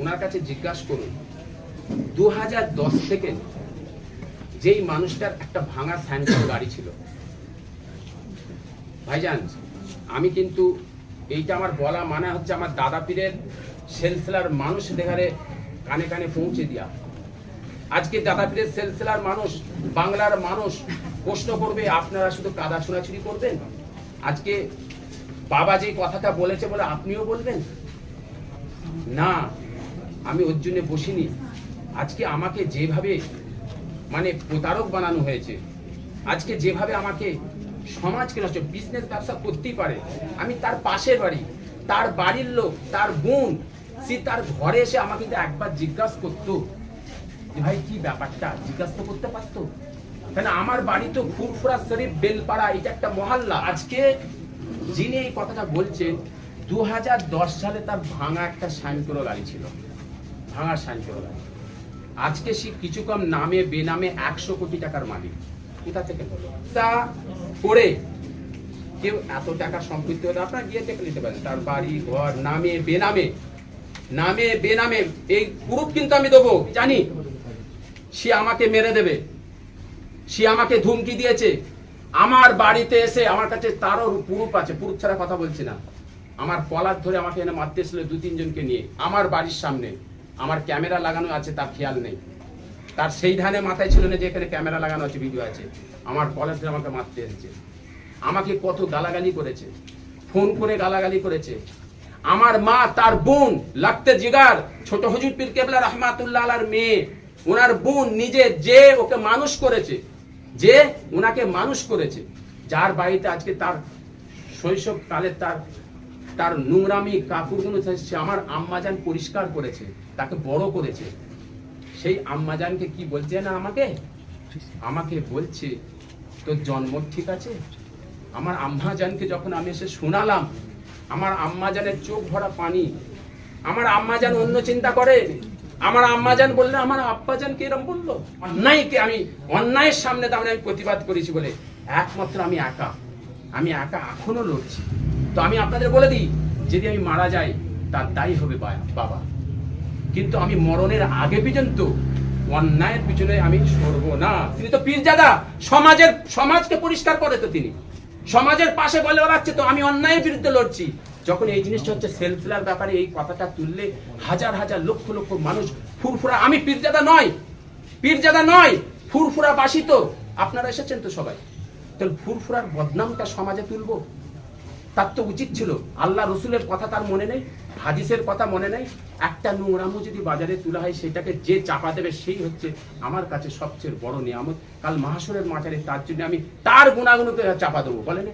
ওনার কাছে জিজ্ঞাসা করুন দু থেকে যেই মানুষটার একটা ভাঙা স্যান্ডেল গাড়ি ছিল। ভাইজান, আমি কিন্তু এইটা আমার বলা মানে হচ্ছে আমার দাদা পীরের সেলসেলার মানুষ দেখারে কানে কানে পৌঁছে দিয়া। আজকে দাদা পীরের সেলসেলার মানুষ, বাংলার মানুষ প্রশ্ন করবে, আপনারা শুধু কাদা ছোড়াছুরি করবেন? আজকে বাবা যে কথাটা বলেছে বলে আপনিও বলবেন? না আমি ওর জন্য বসিনি। আজকে আমাকে যেভাবে মানে প্রতারক বানানো হয়েছে, আজকে যেভাবে আমাকে সমাজকে নষ্ট বিজনেস ব্যবসা করতেই পারে, আমি তার পাশের বাড়ি, তার বাড়ির লোক, তার বোন, সে তার ঘরে এসে আমাকে কিন্তু একবার জিজ্ঞাসা করতো যে ভাই কি ব্যাপারটা, জিজ্ঞাসা তো করতে পারতো। কেন আমার বাড়ি তো ফুরফুরা শরীফ, বেলপাড়া, এটা একটা মহল্লা। আজকে যিনি এই কথাটা বলছেন, দু হাজার দশ সালে তার ভাঙা একটা সাইনকোরো গাড়ি ছিল ভাঙা সাইনকোরো গাড়ি আজকে সে কিছু কম নামে, বেনামে একশো কোটি টাকার মালিক। কোথা থেকে তা করে কেউ এত টাকা সম্পত্তি হলে আপনারা গিয়ে দেখে নিতে পারেন। তার বাড়ি, ঘর, নামে, বেনামে। নামে, বেনামে। এই গ্রুপ কিন্তু আমি দেবো। জানি। সে আমাকে মেরে দেবে। সে আমাকে ধুমকি দিয়েছে। আমার বাড়িতে এসে আমার কাছে তারও পুরুপ আছে। পুরুপ ছাড়া কথা বলছি না। আমার কলার ধরে আমাকে এনে মারতে এসেছিল দু তিনজনকে নিয়ে। আমার বাড়ির সামনে। আমার ক্যামেরা লাগানো আছে, তার খেয়াল নেই। তার সেই ধানে মাথায় ছিল না যে এখানে ক্যামেরা লাগানো আছে ভিডিও আছে। আমার ধরে আমাকে মারতে এসেছে। আমাকে কত গালাগালি করেছে, ফোন করে গালাগালি করেছে। আমার মা, তার বোন, লাগতে জিগার, ছোট হজুর পীর কেবলা রহমাতুল্লাহ আলার মেয়ে, ওনার বোন নিজে যে ওকে মানুষ করেছে, যে ওনাকে মানুষ করেছে, যার বাড়িতে আজকে তার শৈশব কালে তার তার নোংরামি কাপড়গুলো সে আমার আম্মাজান পরিষ্কার করেছে, তাকে বড় করেছে। সেই আম্মাজানকে কি বলছে না আমাকে? আমাকে বলছে, তোর জন্ম ঠিক আছে? আমার আম্মাজানকে যখন আমি এসে শোনালাম, আমার আম্মাজানের চোখ ভরা পানি, আমার আম্মাজান অন্য চিন্তা করে। আমার আম্মাজান বললে, আমার আব্বাজান কি? এরকম বলল। অন্যায়কে আমি অন্যায়ের সামনে দাঁড়িয়ে আমি প্রতিবাদ করেছি বলে। একমাত্র আমি একা। আমি একা এখনও লড়ছি। তো আমি আপনাদের বলে দিই, যদি আমি মারা যাই, তার দায়ী হবে বাবা। কিন্তু আমি মরণের আগে পর্যন্ত, অন্যায়ের পিছনে আমি সরব না। তিনি তো পীরজাদা, সমাজের, সমাজকে পরিষ্কার করে তো তিনি। সমাজের পাশে বলে বেড়াচ্ছে, তো আমি অন্যায়ের বিরুদ্ধে লড়ছি। যখন এই জিনিসটা হচ্ছে সেলফিলার ব্যাপারে, এই কথাটা তুললে হাজার হাজার লক্ষ লক্ষ মানুষ ফুরফুরা। আমি পীরজাদা নয় পীরজাদা নয় ফুরফুরা বাসী তো। আপনারা এসেছেন তো সবাই। তাহলে ফুরফুরার বদনামটা সমাজে তুলবো? তার তো উচিত ছিল। আল্লাহ রসুলের কথা তার মনে নেই, হাদিসের কথা মনে নেই। একটা নোংরামু যদি বাজারে তোলা হয়, সেটাকে যে চাপা দেবে, সেই হচ্ছে আমার কাছে সবচেয়ে বড় নিয়ামত। কাল মাহাসুরের মাচারে তার জন্য আমি তার গুণাগুণকে চাপা দেবো, বলে না?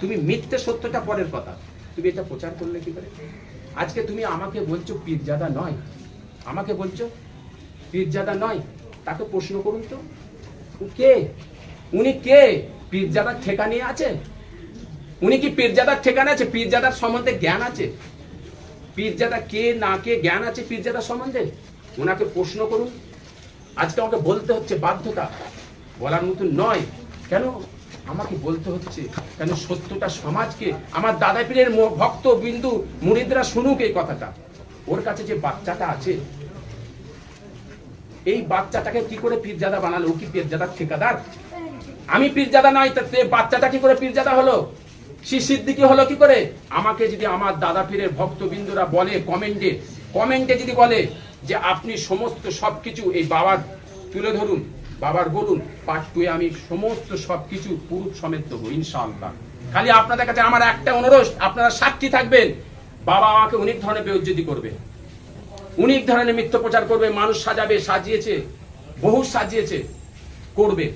তুমি মিথ্যে সত্যটা পরের কথা। তুমি এটা প্রচার করলে কি করে? আজকে তুমি আমাকে বলছো পীরজাদা নয়। আমাকে বলছো পীরজাদা নয়। তাকে প্রশ্ন করুন তো। কে? উনি কে? পীরজাদার ঠেকা নিয়ে আছে? উনি কি পীরজাদার ঠিকানা আছে? পীরজাদার সম্বন্ধে জ্ঞান আছে? পীরজাদা কে, না কে, জ্ঞান আছে পীরজাদার সম্বন্ধে? ওনাকে প্রশ্ন করুন। আজকে আমাকে বলতে হচ্ছে বাধ্যতা। বলার মতন নয়। কেন? আমাকে বলতে হচ্ছে কেন সত্যটা সমাজকে, আমার দাদা পীরের ভক্ত, বিন্দু মুরিদরা শুনুক এই কথাটা। ওর কাছে যে বাচ্চাটা আছে, এই বাচ্চাটাকে কি করে পীরজাদা বানালো? কি পীরজাদার ঠিকাদার? আমি পীরজাদা নাই, তা তে বাচ্চাটা কি করে পীরজাদা হলো? সে সিদ্দিকি হলো কি করে? আমাকে যদি আমার দাদা পীরের ভক্তবিন্দুরা বলে কমেন্টে কমেন্টে যদি বলে যে আপনি সমস্ত সবকিছু এই বাবার তুলে ধরুন, বাবার বলুন পাঠ টুয়ে আমি সমস্ত সবকিছু পুরুষ সমেত দেবো, ইনশাআল্লাহ। খালি আপনাদের কাছে আমার একটা অনুরোধ, আপনারা সাক্ষী থাকবেন, বাবা আমাকে অনেক ধরনের বেউজ্জতি করবে। অনেক ধরনের মিথ্য প্রচার করবে, মানুষ সাজাবে, সাজিয়েছে, বহু সাজিয়েছে, করবে।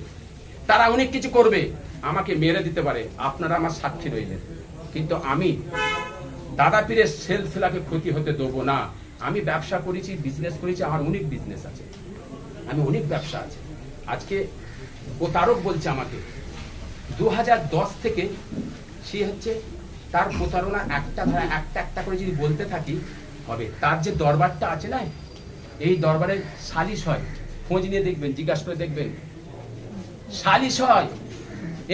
তারা অনেক কিছু করবে। আমাকে মেরে দিতে পারে, আপনারা আমার সাক্ষী রইলেন। কিন্তু আমি দাদা পীরের সেলফিলাকে ক্ষতি হতে দেবো না। আমি ব্যবসা করেছি বিজনেস করেছি, আমার অনেক বিজনেস আছে। আমি অনেক ব্যবসা আছে। আজকে ও তারক বলছে আমাকে দু হাজার দশ থেকে সে হচ্ছে তার প্রতারণা একটা ধারা, একটা একটা করে যদি বলতে থাকি, হবে। তার যে দরবারটা আছে না, এই দরবারে সালিশ হয়। খোঁজ নিয়ে দেখবেন, জিজ্ঞাসা করে দেখবেন। সালিশ হয়।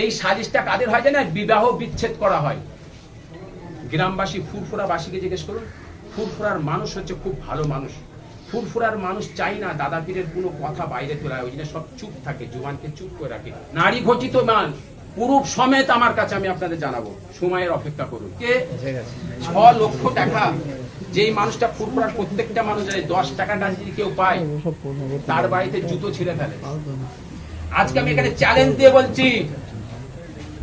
এই সালিশটা কাদের হয় জানেন? বিবাহ বিচ্ছেদ করা হয়। গ্রামবাসী ফুরফুরাবাসীকে জিজ্ঞেস করুন, ফুরফুরার মানুষ হচ্ছে খুব ভালো মানুষ। ফুরফুরার মানুষ চাই না দাদা পীরের কোনো কথা বাইরে তোলা ওই জন্য সব চুপ থাকে, জুবানকে চুপ করে রাখে। নারী ঘটিত মান পুরুষ সমেত আমার কাছে আমি আপনাদের জানাব। সময়ের অপেক্ষা করুন। কে? ছ লক্ষ টাকা। যেই মানুষটা ফুরফুরার প্রত্যেকটা মানুষ জানে, দশ টাকাটা যদি কেউ পায়, তার বাড়িতে জুতো ছিঁড়ে ফেলে। আজকে আমি এখানে চ্যালেঞ্জ দিয়ে বলছি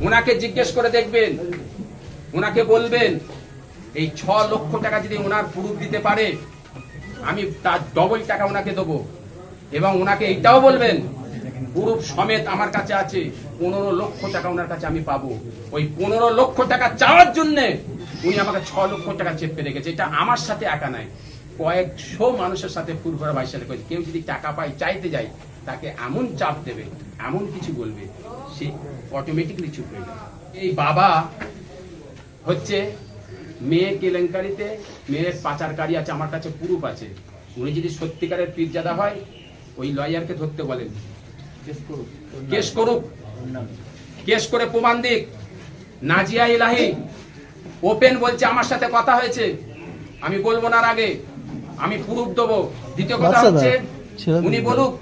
ওনাকে জিজ্ঞেস করে দেখবেন ওনাকে বলবেন, এই ছ লক্ষ টাকা যদি ওনার পুরুষ দিতে পারে, আমি তার ডবল টাকা ওনাকে দেবো। এবং ওনাকে এইটাও বলবেন, পুরুষ সমেত আমার কাছে আছে, পনেরো লক্ষ টাকা ওনার কাছে আমি পাবো। ওই পনেরো লক্ষ টাকা চাওয়ার জন্য উনি আমাকে ছ লক্ষ টাকা চেপে রেখেছে। এটা আমার সাথে একা নাই। কয়েকশো মানুষের সাথে ফুরফুরা বাইশ সালে করেছে। কেউ যদি টাকা পায়, চাইতে যায় তাকে এমন চাপ দেবে এমন কিছু বলবে সে অটোমেটিকলি চুপ হয়ে যাবে। এই বাবা হচ্ছে মেয়ে কেলেঙ্কারিতে মেয়ের পাচারকারী আছে আমার কাছে প্রুফ আছে। উনি যদি সত্যিকারের পীরজাদা হয় ওই লয়ারকে ধরতে বলেন। কেস করুক কেস করে প্রমাণ দিক। নাজিয়া ইলাহি ওপেন বলছে আমার সাথে কথা হয়েছে। আমি বলব না আগে। আমি প্রুফ দেবো। দ্বিতীয় কথা হচ্ছে। উনি বলুক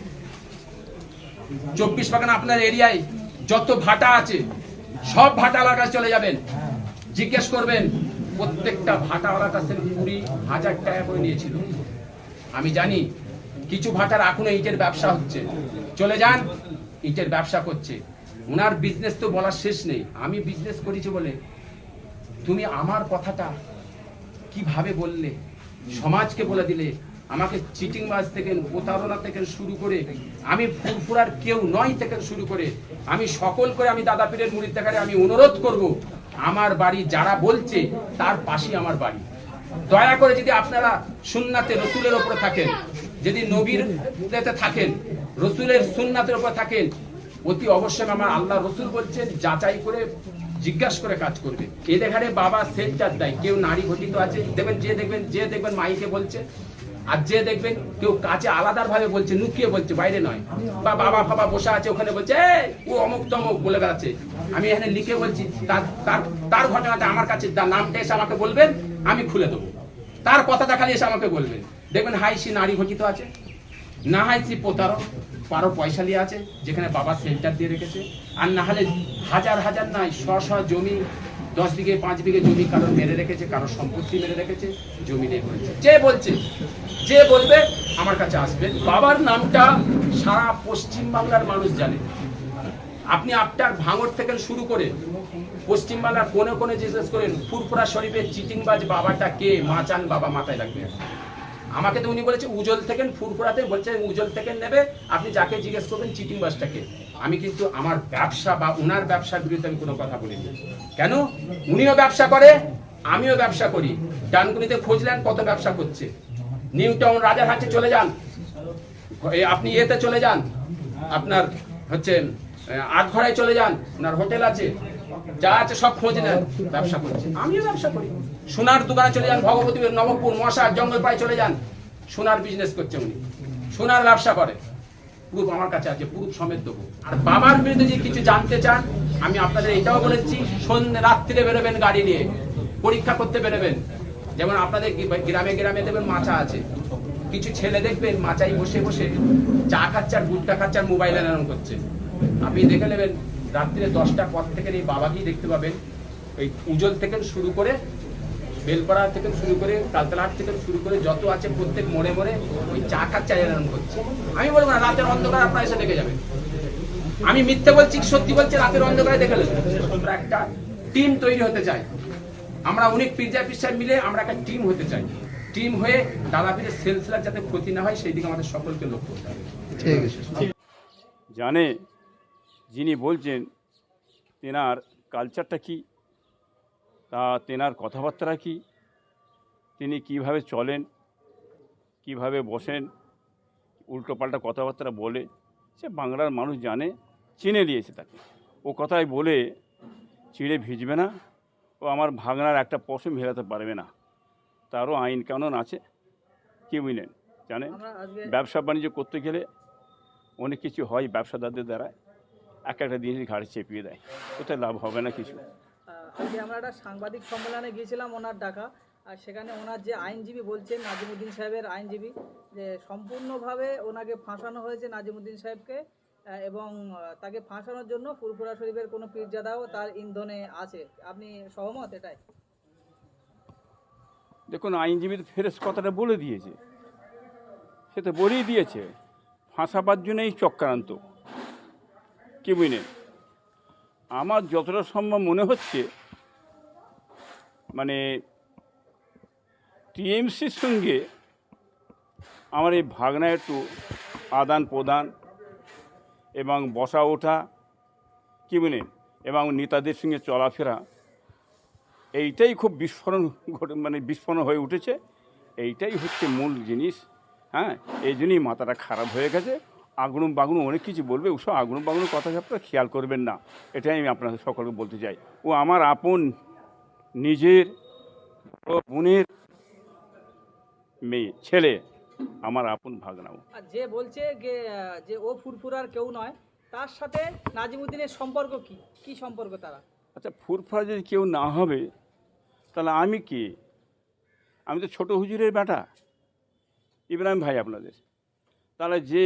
চব্বিশ পরগনা আপনার এরিয়ায় যত ভাটা আছে, সব ভাটাওয়ালার কাছে চলে যাবেন। জিজ্ঞেস করবেন, প্রত্যেকটা ভাটাওয়ালার কাছ থেকে কুড়ি হাজার টাকা করে নিয়েছিল। আমি জানি, কিছু ভাটার এখনও ইটের ব্যবসা হচ্ছে। চলে যান, ইটের ব্যবসা করছে। ওনার বিজনেস তো বলার শেষ নেই। আমি বিজনেস করেছি বলে, তুমি আমার কথাটা কীভাবে বললে? সমাজকে বলে দিলে আমাকে চিটিং বাজ থেকে, প্রতারণা থেকে শুরু করে, আমি ফুরফুরার কেউ নয় থেকে শুরু করে, আমি সকল করে আমি দাদা পীরের মুড়ির দেখারে আমি অনুরোধ করব, আমার বাড়ি যারা বলছে, তার পাশেই আমার বাড়ি। দয়া করে যদি আপনারা সুন্নাতে রসুলের ওপরে থাকেন, যদি নবীর থাকেন, রসুলের সুন্নাতের উপর থাকেন, অতি অবশ্যই আমার আল্লাহ রসুল বলছেন, যাচাই করে জিজ্ঞাসা করে কাজ করবে। এ দেখারে বাবা সেন্টার দেয়, কেউ নারী ঘটিত আছে, দেখবেন যে দেখবেন যে দেখবেন মাইকে বলছে। আর যে দেখবেন কেউ কাছে আলাদার ভাবে বলছে, লুকিয়ে বলছে, বাইরে নয়। বা বাবা ফাবা বসে আছে ওখানে বলছে ও অমুক তমুক, বলে বেড়াচ্ছে। আমি এখানে লিখে বলছি, তার তার তার ঘটনাটা আমার কাছে নামটা এসে আমাকে বলবেন, আমি খুলে দেবো। তার কথাটা খালি এসে আমাকে বলবেন। দেখবেন হাই সে নারী ঘটিত আছে, না হয় সে প্রতারক, পারো পয়সা নিয়ে আছে, যেখানে বাবা সেন্টার দিয়ে রেখেছে। আর না হলে হাজার হাজার নাই শ শ জমি, দশ বিঘে, পাঁচ বিঘে জমি কারও মেরে রেখেছে, কারও সম্পত্তি মেরে রেখেছে, জমি নিয়ে করেছে যে বলছে যে বলবে আমার কাছে আসবে। বাবার নামটা সারা পশ্চিম বাংলার মানুষ জানে। আপনি আপনার ভাঙর থেকে শুরু করে পশ্চিমবাংলার কোনে কোনে জিজ্ঞেস করেন, ফুরফুরা শরীফের চিটিংবাজ বাবাটা কে? মাচান বাবা মাথায় রাখবে। আমাকে তো উনি বলেছে উজল থেকে ফুরফুরাতে, বলছে উজল থেকে নেবে, আপনি যাকে জিজ্ঞেস করবেন চিটিং বাসটাকে আমি কিন্তু আমার ব্যবসা বা উনার ব্যবসার বিরুদ্ধে আমি কোনো কথা বলিনি। কেন? উনিও ব্যবসা করে, আমিও ব্যবসা করি। ডানকুনিতে খুঁজলেন কত ব্যবসা করছে। নিউ টাউন রাজারহাটে চলে যান। আপনি এতে চলে যান। আপনার হচ্ছে আটঘরায় চলে যান। আপনার হোটেল আছে। যা আছে সব খোঁজ নেন। ব্যবসা করছে আমিও ব্যবসা করি। সোনার দোকানে চলে যান ভগবতী নবপুর মশা জঙ্গলপাড়ায় চলে যান। সোনার বিজনেস করছে উনি। সোনার ব্যবসা করে। প্রুফ আমার কাছে আছে প্রুফ সমেত দেবো। আর বাবার বিরুদ্ধে যদি কিছু জানতে চান আমি আপনাদের এটাও বলেছি সন্ধ্যে রাত্রিরে বেরোবেন গাড়ি নিয়ে। পরীক্ষা করতে বেরোবেন। যেমন আপনাদের গ্রামে গ্রামে দেখবেন মাচা আছে। কিছু ছেলে দেখবেন মাচাই বসে বসে চা খাচ্ছে আর গুটটা খাচ্ছে আর মোবাইল এনারন করছে। আপনি দেখে নেবেন রাত্রে দশটার পর থেকে এই বাবাকেই দেখতে পাবেন। এই উজ্জ্বল থেকে শুরু করে, বেলপাড়া থেকে শুরু করে কালতলাহাট থেকে শুরু করে যত আছে প্রত্যেক মোড়ে মোড়ে ওই চা খাচ্ছে আর করছে। আমি বলব না, রাতের অন্ধকার আপনারা এসে দেখে যাবেন। আমি মিথ্যে বলছি, সত্যি বলছি, রাতের অন্ধকারে দেখে নেবেন। একটা টিম তৈরি হতে চাই। আমরা অনেক পিজ্জা পিসা মিলে আমরা একটা টিম হতে চাই। টিম হয়ে দাদা পীরের সেলসেলার যাতে ক্ষতি না হয় সেই দিকে আমাদের সকলকে লক্ষ্য করতে হবে। ঠিক আছে জানে যিনি বলছেন তেনার কালচারটা কি? তা তেনার কথাবার্তা কি? তিনি কীভাবে চলেন? কীভাবে বসেন? উল্টোপাল্টা কথাবার্তা বলে? সে বাংলার মানুষ জানে চিনে নিয়েছে তাকে। ও কথাই বলে চিড়ে ভিজবে না। ও আমার ভাগনার একটা পশম ভেলাতে পারবে না। তারও আইন কানুন আছে। কি বুঝলেন? জানেন? ব্যবসা বাণিজ্য করতে গেলে অনেক কিছু হয় ব্যবসাদারদের দ্বারা। এক একটা জিনিস ঘাড়ে চেপিয়ে দেয়। ওতে লাভ হবে না কিছু। আজকে আমরা একটা সাংবাদিক সম্মেলনে গিয়েছিলাম ওনার ডাকা। আর সেখানে ওনার যে আইনজীবী বলছেন নাজিমুদ্দিন সাহেবের আইনজীবী যে সম্পূর্ণভাবে ওনাকে ফাঁসানো হয়েছে নাজিমুদ্দিন সাহেবকে। এবং তাকে ফাঁসানোর জন্য ফুরফুরা শরীফের কোনো পীরজাদাও তার ইন্ধনে আছে। আপনি সহমত এটাই? দেখুন আইনজীবী ফেরেস কথাটা বলে দিয়েছে। সে তো বলেই দিয়েছে, ফাঁসাবার জন্যই চক্রান্ত। কি বুঝলেন? আমার যতটা সম্ভব মনে হচ্ছে মানে টিএমসির সঙ্গে আমার এই ভাগনা একটু আদান প্রদান এবং বসা ওঠা, কি বুঝলেন এবং নেতাদের সঙ্গে চলাফেরা, এইটাই খুব বিস্ফোরণ ঘটে মানে বিস্ফোরণ হয়ে উঠেছে। এইটাই হচ্ছে মূল জিনিস হ্যাঁ? এই জন্যই মাথাটা খারাপ হয়ে গেছে। আগুন বাগুন অনেক কিছু বলবে ওসব আগুন বাগুন কথা খেয়াল করবেন না। এটাই আমি আপনাদের সকলকে বলতে চাই। ও আমার আপন নিজের ও বোনের মেয়ে, ছেলে আমার আপন ভাগনাও। আর যে বলছে যে যে ও ফুরফুরার কেউ নয় তার সাথে নাজিমুদ্দিনের সম্পর্ক কি? কি সম্পর্ক তারা? আচ্ছা ফুরফুরা যদি কেউ না হবে তাহলে আমি কে? আমি তো ছোট হুজুরের বেটা। ইব্রাহিম ভাই আপনাদের। তাহলে যে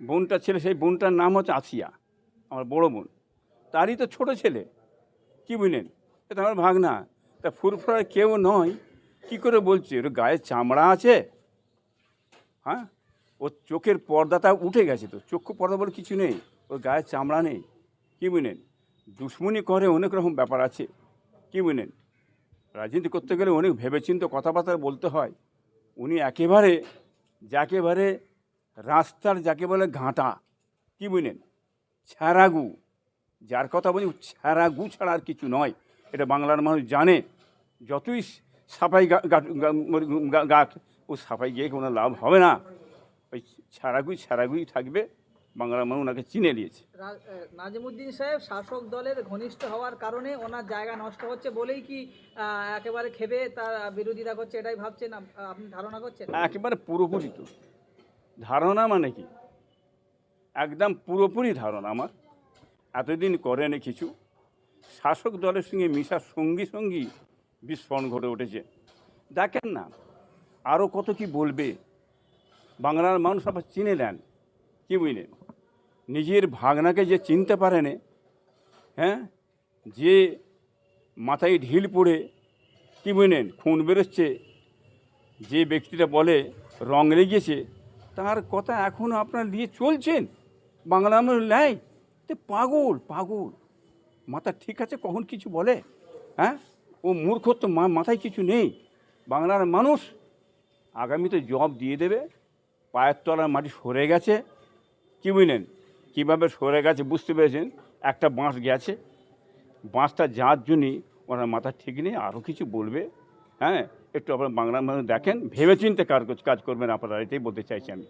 বোনটা ছেলে সেই বোনটার নাম হচ্ছে আসিয়া আমার বড় বোন। তারই তো ছোট ছেলে। কি বুঝলেন? এটা আমার ভাগনা। তা ফুরফুরার কেউ নয় কি করে বলছে? ওর গায়ে চামড়া আছে? হ্যাঁ? ওর চোখের পর্দাটা উঠে গেছে তো। চক্ষু পর্দা বলে কিছু নেই। ওর গায়ে চামড়া নেই। কী বুঝলেন দুশ্মনী করে অনেক রকম ব্যাপার আছে। কি বুঝলেন রাজনীতি করতে গেলে অনেক ভেবেচিন্তে কথাবার্তা বলতে হয়। উনি একেবারে যাকেবারে রাস্তার, যাকে বলে ঘাঁটা। কি বুঝলেন ছ্যারাগু। যার কথা বলি ছ্যারাগু ছাড়া আর কিছু নয়। এটা বাংলার মানুষ জানে। যতই সাফাই গা, গা- ও সাফাই গিয়ে কোনো লাভ হবে না। ওই ছাড়াগুই ছাড়াগুই থাকবে। বাংলা মানুষ ওনাকে চিনে নিয়েছে। নাজিমুদ্দিন সাহেব শাসক দলের ঘনিষ্ঠ হওয়ার কারণে ওনার জায়গা নষ্ট হচ্ছে বলেই কি একেবারে খেবে তার বিরোধিতা করছে এটাই ভাবছেন আপ- আপনি ধারণা করছেন? একেবারে পুরোপুরি তো। ধারণা মানে কি? একদম পুরোপুরি ধারণা আমার। এতদিন করেনি কিছু। শাসক দলের সঙ্গে মিশার সঙ্গী সঙ্গী বিস্ফোরণ ঘটে উঠেছে। দেখেন না আরও কত কি বলবে? বাংলার মানুষ আবার চিনে নেন। কি বুঝলেন? নিজের ভাগনাকে যে চিনতে পারে হ্যাঁ? যে মাথায় ঢিল পড়ে, কি বুঝলেন? খুন বেরোচ্ছে, যে ব্যক্তিটা বলে রং লেগেছে, তার কথা এখনও আপনার দিয়ে চলছেন? বাংলা আমার লাই তো পাগল পাগল। মাথা ঠিক আছে কখন কিছু বলে? হ্যাঁ? ও মূর্খ তো মাথায় কিছু নেই। বাংলার মানুষ আগামীতে জব দিয়ে দেবে। পায়ের তলার মাটি সরে গেছে। কি বুঝলেন? কীভাবে সরে গেছে বুঝতে পেরেছেন? একটা বাঁশ গেছে। বাঁশটা যাওয়ার জন্যই ওনার মাথা ঠিক নেই আরও কিছু বলবে। হ্যাঁ একটু আপনার বাংলা মানুষ দেখেন, ভেবেচিন্তে কার কাজ করবেন আপনারা, এটাই বলতে চাইছি আমি।